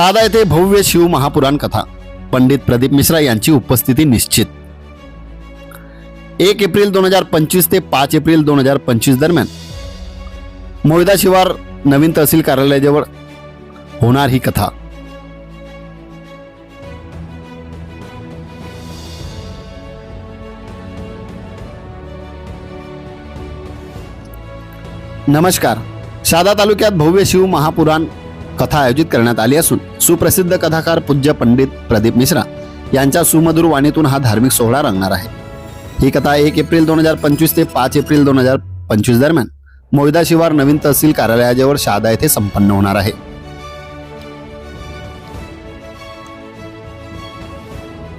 शहादा येथे भव्य शिव महापुराण कथा. पंडित प्रदीप मिश्रा यांची उपस्थिती निश्चित. एक एप्रिल दोन हजार पंचवीस ते पाच एप्रिल दोन हजार पंचवीस दरम्यान मोहिदा शिवार नवीन तहसील कार्यालयाजवळ होणार ही कथा. नमस्कार. शहादा तालुक्यात भव्य शिव महापुराण कथा आयोजित करण्यात आली असून सुप्रसिद्ध कथाकार पूज्य पंडित प्रदीप मिश्रा यांच्या सुमधुर वाणीतून हा धार्मिक सोहळा रंगणार आहे. ही कथा एक एप्रिल दोन हजार पंचवीस ते पाच एप्रिल दोन हजार पंचवीस दरम्यान मोहिदा शिवार नवीन तहसील कार्यालयाजवळ शहादा येथे संपन्न होणार आहे.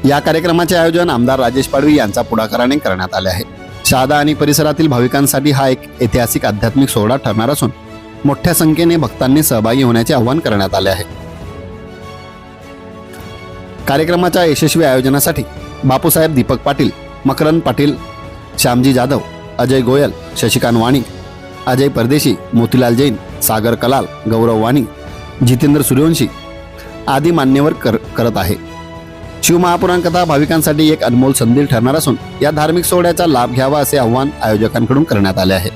या कार्यक्रमाचे आयोजन आमदार राजेश पाडवी यांच्या पुढाकाराने करण्यात आले आहे. शहादा आणि परिसरातील भाविकांसाठी हा एक ऐतिहासिक आध्यात्मिक सोहळा ठरणार असून मोठ्या संख्येने भक्तांनी सहभागी होण्याचे आवाहन करण्यात आले आहे. कार्यक्रमाच्या यशस्वी आयोजनासाठी बापूसाहेब दीपक पाटील मकरंद पाटील श्यामजी जाधव अजय गोयल शशिकांत वाणी अजय परदेशी मोतीलाल जैन सागर कलाल गौरव वाणी जितेंद्र सूर्यवंशी आदी मान्यवर कर करत आहे. शिवमहापुराण कथा भाविकांसाठी एक अनमोल संधी ठरणार असून या धार्मिक सोहळ्याचा लाभ घ्यावा असे आव्हान आयोजकांकडून करण्यात आले आहे.